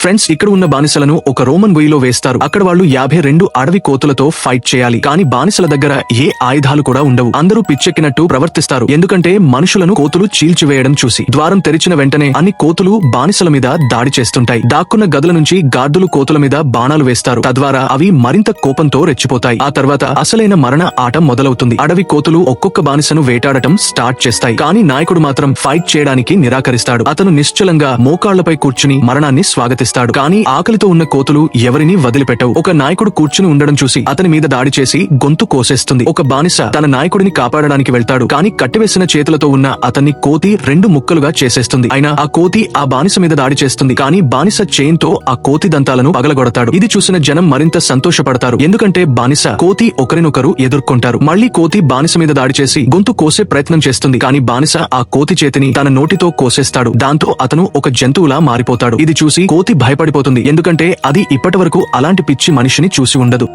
Friends ఇక్కడ ఉన్న బానిసలను ఒక రోమన్ గొయ్యిలో వేస్తారు. అక్కడ వాళ్ళు యాభై రెండు అడవి కోతులతో ఫైట్ చేయాలి. కానీ బానిసల దగ్గర ఏ ఆయుధాలు కూడా ఉండవు. అందరూ పిచ్చెక్కినట్టు ప్రవర్తిస్తారు. ఎందుకంటే మనుషులను కోతులు చీల్చివేయడం చూసి. ద్వారం తెరిచిన వెంటనే అన్ని కోతులు బానిసల మీద దాడి చేస్తుంటాయి. దాక్కున్న గదుల నుంచి గార్డులు కోతుల మీద బాణాలు వేస్తారు. తద్వారా అవి మరింత కోపంతో రెచ్చిపోతాయి. ఆ తర్వాత అసలైన మరణ ఆట మొదలవుతుంది. అడవి కోతులు ఒక్కొక్క బానిసను వేటాడటం స్టార్ట్ చేస్తాయి. కానీ నాయకుడు మాత్రం ఫైట్ చేయడానికి నిరాకరిస్తాడు. అతను నిశ్చలంగా మోకాళ్ళపై కూర్చుని మరణాన్ని స్వాగతిస్తాడు. కానీ ఆకలితో ఉన్న కోతులు ఎవరిని వదిలిపెట్టవు. ఒక నాయకుడు కూర్చుని ఉండడం చూసి అతని మీద దాడి చేసి గొంతు కోసేస్తుంది. ఒక బానిస తన నాయకుడిని కాపాడడానికి వెళ్తాడు. కానీ కట్టివేసిన చేతులతో ఉన్న అతన్ని కోతి రెండు ముక్కలుగా చేసేస్తుంది. అయినా ఆ కోతి ఆ బానిస మీద దాడి చేస్తుంది. కానీ బానిస చైన్తో ఆ కోతి దంతాలను పగలగొడతాడు. ఇది చూసిన జనం మరింత సంతోషపడతారు. ఎందుకంటే బానిస కోతి ఒకరినొకరు ఎదుర్కొంటారు. మళ్ళీ కోతి బానిస మీద దాడి చేసి గొంతు కోసే ప్రయత్నం చేస్తుంది. కానీ బానిస ఆ కోతి చేతిని తన నోటితో కోసేస్తాడు. దాంతో అతను ఒక జంతువులా మారిపోతాడు. ఇది చూసి కోతి భయపడిపోతుంది. ఎందుకంటే అది ఇప్పటివరకు అలాంటి పిచ్చి మనిషిని చూసి ఉండదు.